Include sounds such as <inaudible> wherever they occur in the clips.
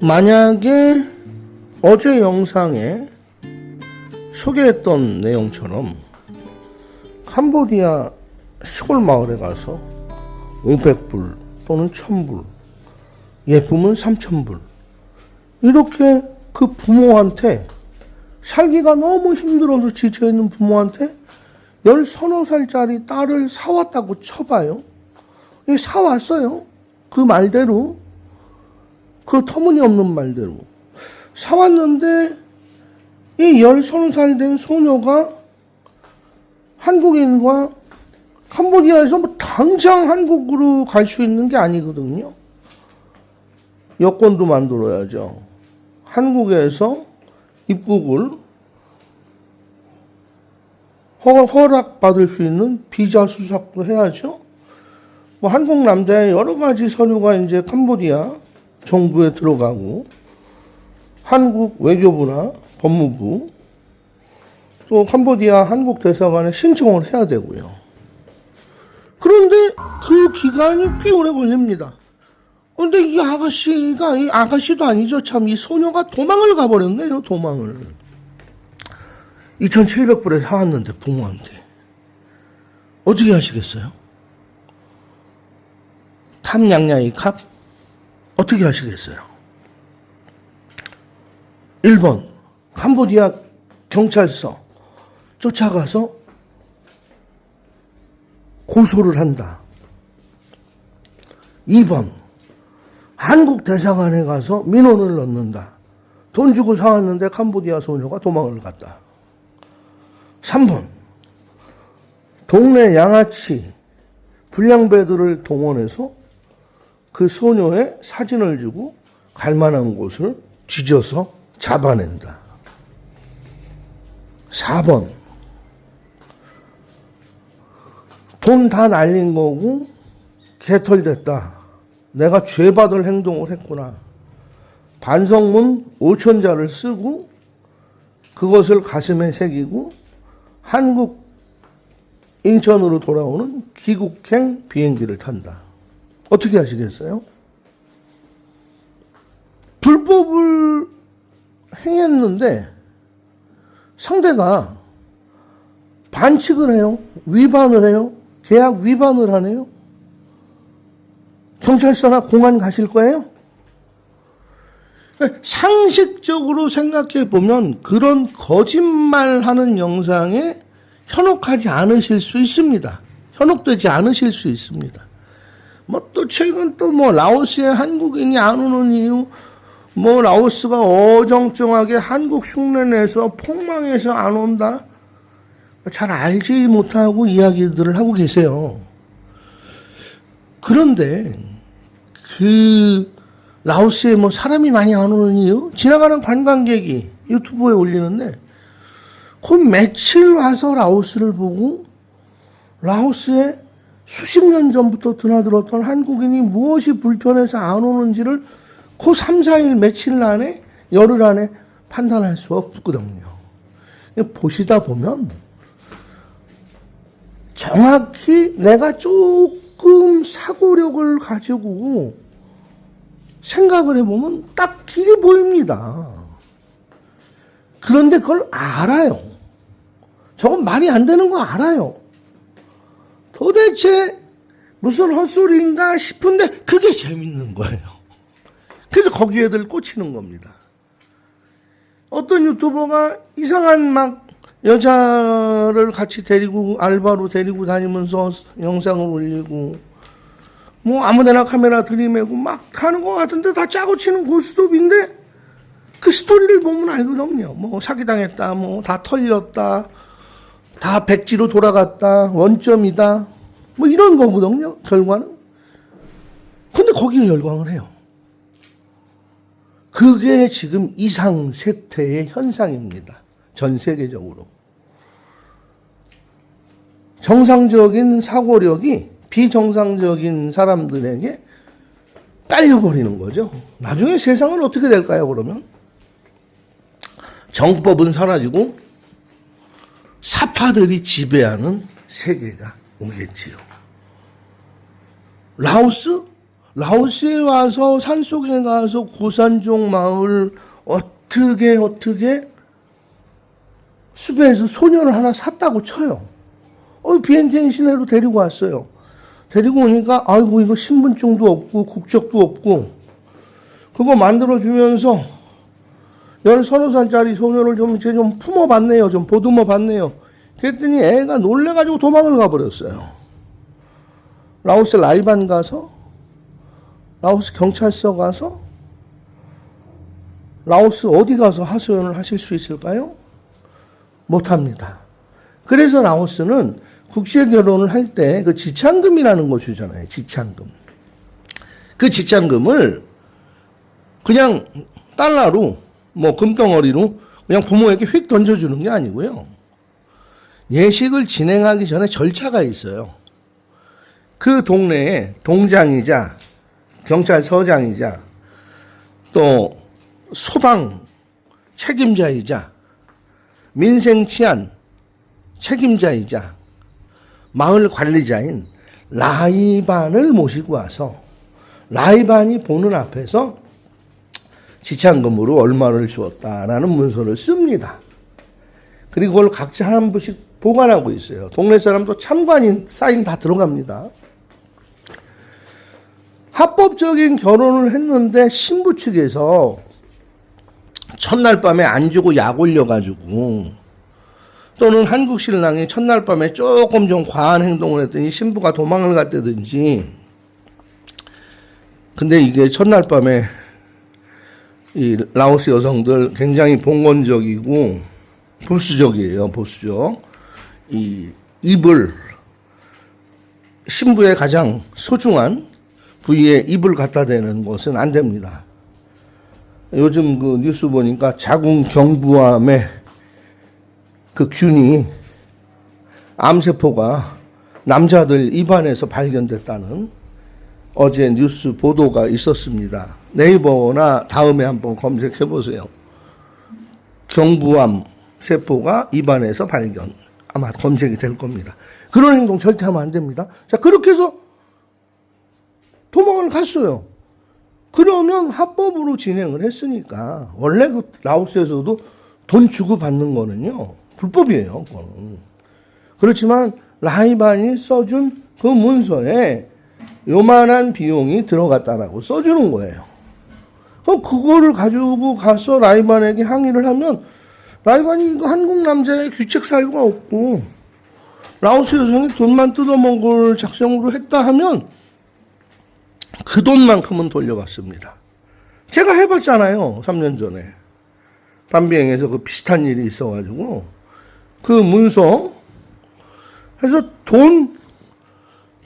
만약에 어제 영상에 소개했던 내용처럼 캄보디아 시골 마을에 가서 500불 또는 1000불, 예쁘면 3000불, 이렇게 그 부모한테 살기가 너무 힘들어서 지쳐있는 부모한테 열 서너 살짜리 딸을 사왔다고 쳐봐요. 이 사왔어요. 그 말대로. 그 터무니없는 말대로. 사왔는데 이열 서너 살된 소녀가 한국인과 캄보디아에서 뭐 당장 한국으로 갈 수 있는 게 아니거든요. 여권도 만들어야죠. 한국에서 입국을 허락 받을 수 있는 비자 수속도 해야죠. 뭐 한국 남자의 여러 가지 서류가 이제 캄보디아 정부에 들어가고 한국 외교부나 법무부 또 캄보디아 한국 대사관에 신청을 해야 되고요. 그런데 그 기간이 꽤 오래 걸립니다. 근데 이 아가씨가 이 아가씨도 아니죠. 참 이 소녀가 도망을 가버렸네요. 도망을. 2,700불에 사왔는데 부모한테 어떻게 하시겠어요? 탐냥냥이 캅 어떻게 하시겠어요? 1번 캄보디아 경찰서 쫓아가서 고소를 한다. 2번 한국 대사관에 가서 민원을 넣는다. 돈 주고 사왔는데 캄보디아 소녀가 도망을 갔다. 3번 동네 양아치 불량배들을 동원해서 그 소녀의 사진을 주고 갈 만한 곳을 뒤져서 잡아낸다. 4번 돈 다 날린 거고 개털됐다. 내가 죄받을 행동을 했구나. 반성문 5천자를 쓰고 그것을 가슴에 새기고 한국 인천으로 돌아오는 귀국행 비행기를 탄다. 어떻게 하시겠어요? 불법을 행했는데 상대가 반칙을 해요. 위반을 해요. 계약 위반을 하네요. 경찰서나 공안 가실 거예요? 상식적으로 생각해 보면 그런 거짓말 하는 영상에 현혹하지 않으실 수 있습니다. 현혹되지 않으실 수 있습니다. 뭐 또 최근 또 뭐 라오스에 한국인이 안 오는 이유, 뭐 라오스가 어정쩡하게 한국 흉내 내서 폭망해서 안 온다? 잘 알지 못하고 이야기들을 하고 계세요. 그런데 그 라오스에 뭐 사람이 많이 안 오는 이유? 지나가는 관광객이 유튜브에 올리는데 그 며칠 와서 라오스를 보고 라오스에 수십 년 전부터 드나들었던 한국인이 무엇이 불편해서 안 오는지를 그 3, 4일 며칠 안에 열흘 안에 판단할 수 없거든요. 보시다 보면 정확히 내가 조금 사고력을 가지고 생각을 해보면 딱 길이 보입니다. 그런데 그걸 알아요. 저건 말이 안 되는 거 알아요. 도대체 무슨 헛소리인가 싶은데 그게 재밌는 거예요. 그래서 거기에들 꽂히는 겁니다. 어떤 유튜버가 이상한 막 여자를 같이 데리고 알바로 데리고 다니면서 영상을 올리고 뭐 아무데나 카메라 들이매고 막 하는 것 같은데 다 짜고 치는 고스톱인데 그 스토리를 보면 알거든요. 뭐 사기당했다, 뭐 다 털렸다, 다 백지로 돌아갔다, 원점이다, 뭐 이런 거거든요. 결과는. 근데 거기에 열광을 해요. 그게 지금 이상 세태의 현상입니다. 전 세계적으로. 정상적인 사고력이 비정상적인 사람들에게 딸려버리는 거죠. 나중에 세상은 어떻게 될까요, 그러면? 정법은 사라지고 사파들이 지배하는 세계가 오겠지요. 라오스? 라오스에 와서 산속에 가서 고산종 마을 어떻게 어떻게 숲에서 소년을 하나 샀다고 쳐요. 어, 비엔티엔 시내로 데리고 왔어요. 데리고 오니까 아이고 이거 신분증도 없고 국적도 없고 그거 만들어 주면서 열 서너 살짜리 소년을 좀 이제 좀 품어 봤네요. 좀 보듬어 봤네요. 그랬더니 애가 놀래가지고 도망을 가버렸어요. 라오스 라이반 가서 라오스 경찰서 가서 라오스 어디 가서 하소연을 하실 수 있을까요? 못합니다. 그래서 라오스는 국제 결혼을 할 때 그 지창금이라는 거 주잖아요. 지창금. 그 지창금을 그냥 달러로 뭐 금덩어리로 그냥 부모에게 휙 던져주는 게 아니고요. 예식을 진행하기 전에 절차가 있어요. 그 동네에 동장이자 경찰서장이자 또 소방 책임자이자 민생 치안 책임자이자 마을 관리자인 라이반을 모시고 와서 라이반이 보는 앞에서 지창금으로 얼마를 주었다라는 문서를 씁니다. 그리고 그걸 각자 한 부씩 보관하고 있어요. 동네 사람도 참관인 사인 다 들어갑니다. 합법적인 결혼을 했는데 신부 측에서 첫날 밤에 안 주고 약 올려가지고 또는 한국 신랑이 첫날 밤에 조금 좀 과한 행동을 했더니 신부가 도망을 갔다든지. 근데 이게 첫날 밤에 이 라오스 여성들 굉장히 봉건적이고 보수적이에요 보수적. 이 입을 신부의 가장 소중한 부위에 입을 갖다 대는 것은 안 됩니다. 요즘 그 뉴스 보니까 자궁 경부암의 그 균이 암세포가 남자들 입안에서 발견됐다는 어제 뉴스 보도가 있었습니다. 네이버나 다음에 한번 검색해 보세요. 경부암 세포가 입안에서 발견. 아마 검색이 될 겁니다. 그런 행동 절대 하면 안 됩니다. 자, 그렇게 해서 도망을 갔어요. 그러면 합법으로 진행을 했으니까 원래 그 라오스에서도 돈 주고 받는 거는요 불법이에요. 그거는. 그렇지만 라이반이 써준 그 문서에 요만한 비용이 들어갔다라고 써주는 거예요. 그럼 그거를 가지고 가서 라이반에게 항의를 하면 라이반이 이거 한국 남자의 규책 사유가 없고 라오스 여성이 돈만 뜯어먹은 걸 작성으로 했다 하면 그 돈만큼은 돌려받습니다. 제가 해봤잖아요. 3년 전에. 담비행에서 그 비슷한 일이 있어가지고 그 문서 해서 돈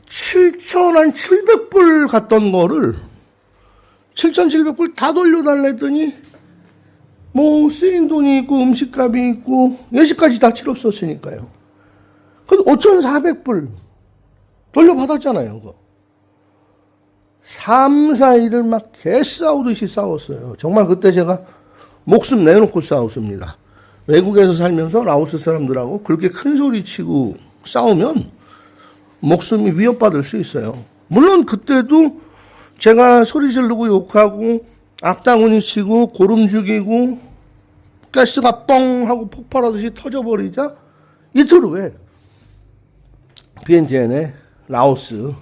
7천 한 700불 갔던 거를 7,700불 다 돌려달랬더니 뭐 쓰인 돈이 있고 음식값이 있고 예식까지 다 치렀었으니까요. 그래서 5,400불 돌려받았잖아요. 그거. 3, 4일을 막 개싸우듯이 싸웠어요. 정말 그때 제가 목숨 내놓고 싸웠습니다. 외국에서 살면서 라오스 사람들하고 그렇게 큰 소리 치고 싸우면 목숨이 위협받을 수 있어요. 물론 그때도 제가 소리 지르고 욕하고 악당운이 치고 고름 죽이고 가스가 뻥 하고 폭발하듯이 터져버리자 이틀 후에 비엔티엔의 라오스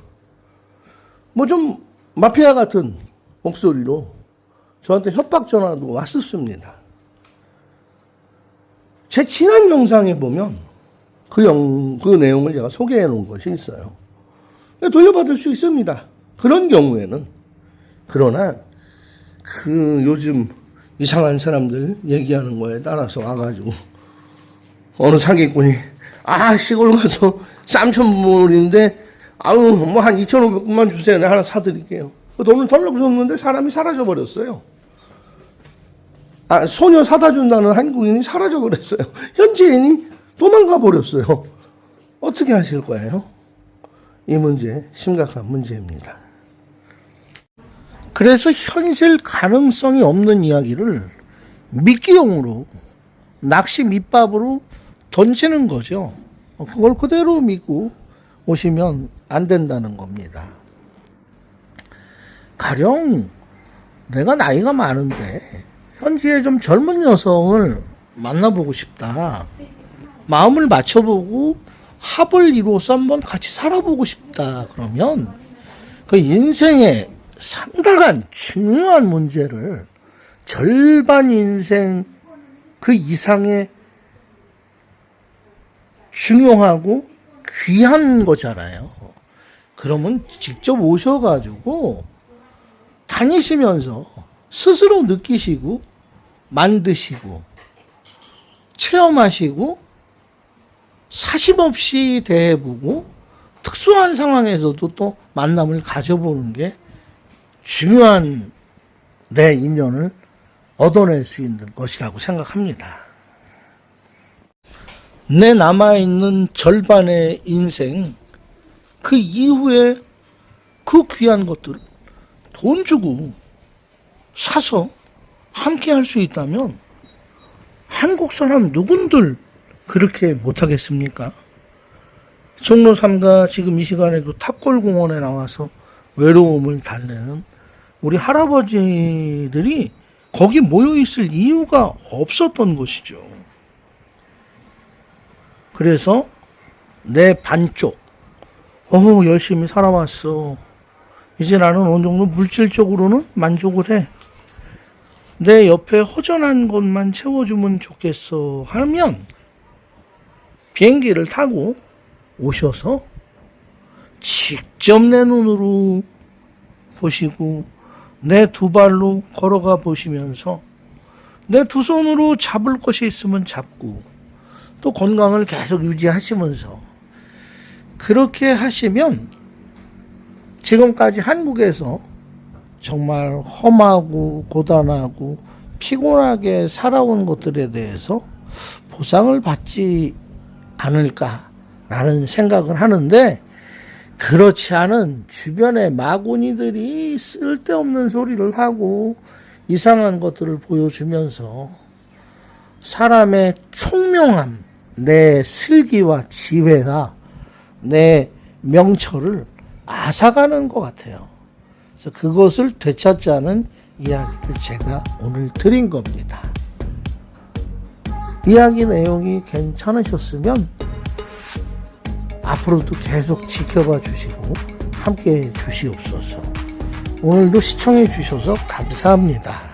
뭐좀 마피아 같은 목소리로 저한테 협박 전화도 왔었습니다. 제 지난 영상에 보면 그, 영, 그 내용을 제가 소개해 놓은 것이 있어요. 돌려받을 수 있습니다. 그런 경우에는. 그러나 그 요즘 이상한 사람들 얘기하는 거에 따라서 와가지고 어느 사기꾼이 아 시골 가서 쌈천물인데 아우 뭐 한 2,500원만 주세요. 내가 하나 사드릴게요. 그 돈을 돌려줬는데 사람이 사라져 버렸어요. 아 소녀 사다 준다는 한국인이 사라져 버렸어요. <laughs> 현지인이 도망가 버렸어요. 어떻게 하실 거예요? 이 문제 심각한 문제입니다. 그래서 현실 가능성이 없는 이야기를 미끼용으로 낚시 밑밥으로 던지는 거죠. 그걸 그대로 믿고 오시면 안 된다는 겁니다. 가령 내가 나이가 많은데 현지에 좀 젊은 여성을 만나보고 싶다. 마음을 맞춰보고 합을 이루어서 한번 같이 살아보고 싶다. 그러면 그 인생의 상당한 중요한 문제를 절반 인생 그 이상의 중요하고 귀한 거잖아요. 그러면 직접 오셔가지고 다니시면서 스스로 느끼시고 만드시고 체험하시고 사심 없이 대해보고 특수한 상황에서도 또 만남을 가져보는 게 중요한 내 인연을 얻어낼 수 있는 것이라고 생각합니다. 내 남아있는 절반의 인생, 그 이후에 그 귀한 것들을 돈 주고 사서 함께 할 수 있다면 한국 사람 누군들 그렇게 못하겠습니까? 종로 3가 지금 이 시간에도 탑골공원에 나와서 외로움을 달래는 우리 할아버지들이 거기 모여 있을 이유가 없었던 것이죠. 그래서 내 반쪽, 어 열심히 살아왔어. 이제 나는 어느 정도 물질적으로는 만족을 해. 내 옆에 허전한 것만 채워주면 좋겠어. 하면 비행기를 타고 오셔서 직접 내 눈으로 보시고 내 두 발로 걸어가 보시면서 내 두 손으로 잡을 것이 있으면 잡고 또 건강을 계속 유지하시면서 그렇게 하시면 지금까지 한국에서 정말 험하고 고단하고 피곤하게 살아온 것들에 대해서 보상을 받지 않을까라는 생각을 하는데 그렇지 않은 주변의 마구니들이 쓸데없는 소리를 하고 이상한 것들을 보여주면서 사람의 총명함, 내 슬기와 지혜가 내 명철을 앗아가는 것 같아요. 그래서 그것을 되찾자는 이야기를 제가 오늘 드린 겁니다. 이야기 내용이 괜찮으셨으면 앞으로도 계속 지켜봐 주시고 함께 해 주시옵소서. 오늘도 시청해 주셔서 감사합니다.